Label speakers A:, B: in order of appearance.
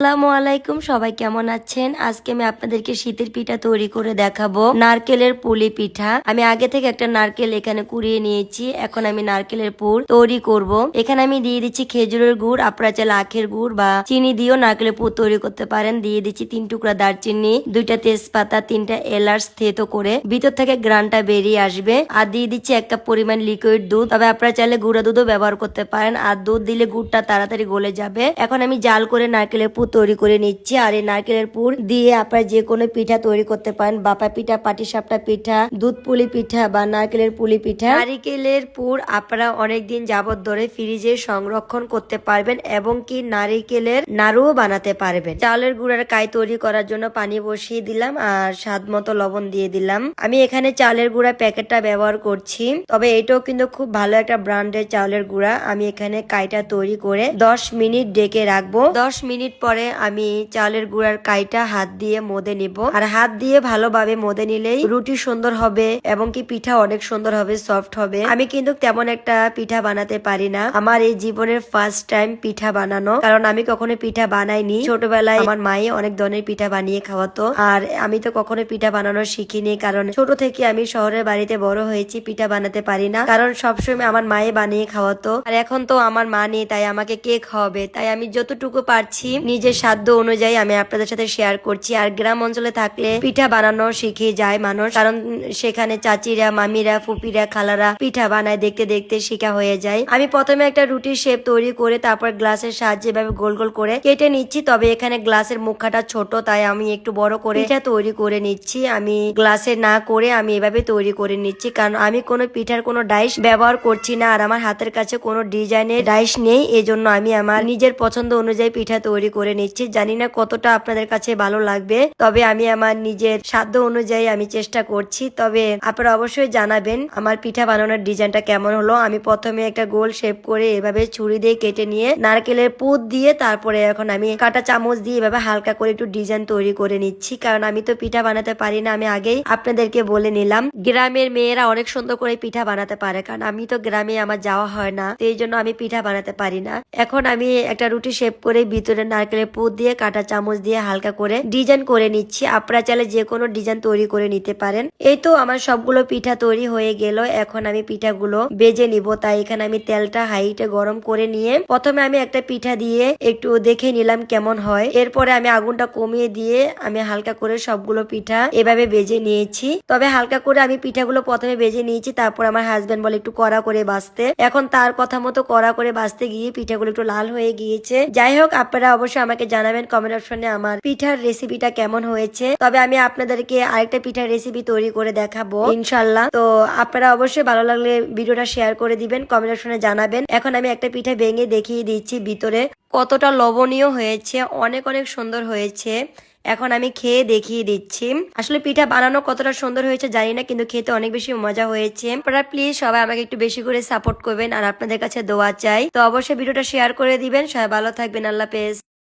A: আসসালামু আলাইকুম, সবাই কেমন আছেন? আজকে আমি আপনাদেরকে শীতের পিঠা তৈরি করে দেখাবো। নারকেলের পুলি পিঠা। আমি আগে থেকে একটা নারকেল এখানে কুড়িয়ে নিয়েছি। এখন আমি নারকেলের পুর তৈরি করব। এখানে আমি দিয়ে দিচ্ছি খেজুরের গুড়, আপনারা চাইলে আখের গুড় বা চিনি দিয়েও নারকেলের পুর তৈরি করতে পারেন। দিয়ে দিচ্ছি তিন টুকরা দারচিনি, দুইটা তেজপাতা, তিনটা এলাচ থেতো করে। ভিতর থেকে গ্রানটা বেরিয়ে আসবে। আর দিয়ে দিচ্ছি এক কাপ পরিমাণ লিকুইড দুধ। তবে আপনারা চাইলে গুঁড়া দুধও ব্যবহার করতে পারেন। আর দুধ দিলে গুড়টা তাড়াতাড়ি গলে যাবে। এখন আমি জাল করে নারকেলের পুর তৈরি করে নিচ্ছি আর এই নারকেলের পুর দিয়ে আপনারা যে কোনো পিঠা তৈরি করতে পারেন। বাপা পিঠা পাটিসাপটা পিঠা, দুধ পুলি পিঠা বা নারকেলের পুলি পিঠা। নারিকেলের পুর আপনারা অনেক দিন যাবত ধরে ফ্রিজে সংরক্ষণ করতে পারবেন এবং কি নারিকেলের নাড়ুও বানাতে পারবেন। চালের গুঁড়ার কাই তৈরি করার জন্য পানি বসিয়ে দিলাম আর স্বাদ মতো লবণ দিয়ে দিলাম। আমি এখানে চালের গুঁড়া প্যাকেটটা ব্যবহার করছি, তবে এটাও কিন্তু খুব ভালো একটা ব্র্যান্ডের চালের গুঁড়া। আমি এখানে কাইটা তৈরি করে দশ মিনিট ডেকে রাখব। দশ মিনিট পরে আমি চালের গুঁড়ার কাইটা হাত দিয়ে মদে নিব। আর হাত দিয়ে ভালোভাবে মদে নিলেই রুটি সুন্দর হবে এবং কি পিঠা অনেক সুন্দর হবে সফট হবে। আমি কিন্তু তেমন একটা পিঠা বানাতে পারি না। আমার এই জীবনের ফার্স্ট টাইম পিঠা বানানো। কারণ আমি কখনো পিঠা বানাইনি। ছোটবেলায় আমার মায়ে অনেক ধরনের পিঠা বানিয়ে খাওয়াতো। আর আমি তো কখনো পিঠা বানানো শিখিনি কারণ ছোট থেকে আমি শহরের বাড়িতে বড় হয়েছি, পিঠা বানাতে পারি না। কারণ সবসময় আমার মায়ে বানিয়ে খাওয়াতো। আর এখন তো আমার মা নেই, তাই আমাকে কে খাওয়াবে? তাই আমি যতটুকু পারছি নিজের সাধ্য অনুযায়ী আমি আপনাদের সাথে শেয়ার করছি। আর গ্রাম অঞ্চলে থাকলে পিঠা বানানো শিখে যায় মানুষ। কারণ সেখানে চাচিরা, মামিরা, ফুপিরা, খালারা পিঠা বানায়, দেখতে দেখতে শিখা হয়ে যায়। আমি প্রথমে একটা রুটির শেপ তৈরি করে তারপর গ্লাসের সাহায্যে এভাবে গোল গোল করে কেটে নিচ্ছি। তবে এখানে গ্লাসের মুখাটা ছোট, তাই আমি একটু বড় করে পিঠা তৈরি করে নিচ্ছি। আমি গ্লাসে না করে আমি এভাবে তৈরি করে নিচ্ছি। কারণ আমি কোনো পিঠার কোনো ডাইস ব্যবহার করছি না। আর আমার হাতের কাছে কোনো ডিজাইনের ডাইস নেই। এজন্য আমি আমার নিজের পছন্দ অনুযায়ী পিঠা তৈরি করে নিচ্ছি। জানি না কতটা আপনাদের কাছে ভালো লাগবে, তবে আমি আমার নিজের সাধ্য অনুযায়ী আমি চেষ্টা করছি। তবে আপনারা অবশ্যই জানাবেন আমার পিঠা বানানোর ডিজাইনটা কেমন হলো। আমি প্রথমে একটা গোল শেপ করে এভাবে ছুরি দিয়ে কেটে নিয়ে নারকেলের পুত দিয়ে তারপরে এখন আমি কাটা চামচ দিয়ে এভাবে হালকা করে একটু ডিজাইন তৈরি করে নিচ্ছি। কারণ আমি তো পিঠা বানাতে পারি না, আমি আগেই আপনাদেরকে বলে নিলাম। গ্রামের মেয়েরা অনেক সুন্দর করে পিঠা বানাতে পারে, কারণ আমি তো গ্রামে আমার যাওয়া হয় না এই জন্য আমি পিঠা বানাতে পারি না। এখন আমি একটা রুটি শেপ করে ভিতরে নারকেলের পুত দিয়ে, কাটা চামচ দিয়ে হালকা করে ডিজাইন করে নিচ্ছি। আপনারা চাইলে যে কোনো ডিজাইন তৈরি করে নিতে পারেন। এই তো আমার সবগুলো পিঠা তৈরি হয়ে গেল। এখন আমি পিঠাগুলো বেজে নিব। তাই এখানে আমি তেলটা হাইটে গরম করে নিয়ে প্রথমে আমি একটা পিঠা দিয়ে একটু দেখে নিলাম কেমন হয়। এরপরে আমি আগুনটা কমিয়ে দিয়ে আমি হালকা করে সবগুলো পিঠা এভাবে বেজে নিয়েছি। তবে হালকা করে আমি পিঠাগুলো প্রথমে বেজে নিয়েছি। তারপর আমার হাজবেন্ড বলে একটু কড়া করে বাঁচতে এখন তার কথা মতো কড়া করে বাঁচতে গিয়ে পিঠাগুলো একটু লাল হয়ে গিয়েছে। যাই হোক, আপনারা অবশ্যই আমাকে জানাবেন কমেন্ট অপশনে আমার পিঠার রেসিপিটা কেমন হয়েছে। তবে আমি আপনাদেরকে আরেকটা পিঠার রেসিপি তৈরি করে দেখাবো ইনশাল্লাহ তো আপনারা অবশ্যই ভালো লাগলে ভিডিওটা শেয়ার করে দিবেন কমেন্ট অপশনে জানাবেন। এখন আমি একটা পিঠা ভেঙে দেখিয়ে দিচ্ছি ভিতরে, কতটা লবণীয় হয়েছে, অনেক অনেক সুন্দর হয়েছে। এখন আমি খেয়ে দেখিয়ে দিচ্ছি। আসলে পিঠা বানানো কতটা সুন্দর হয়েছে জানি না, কিন্তু খেতে অনেক বেশি মজা হয়েছে। আপনারা প্লিজ সবাই আমাকে একটু বেশি করে সাপোর্ট করবেন আর আপনাদের কাছে দোয়া চাই। তো অবশ্যই ভিডিওটা শেয়ার করে দিবেন। সবাই ভালো থাকবেন। আল্লাহ পেজ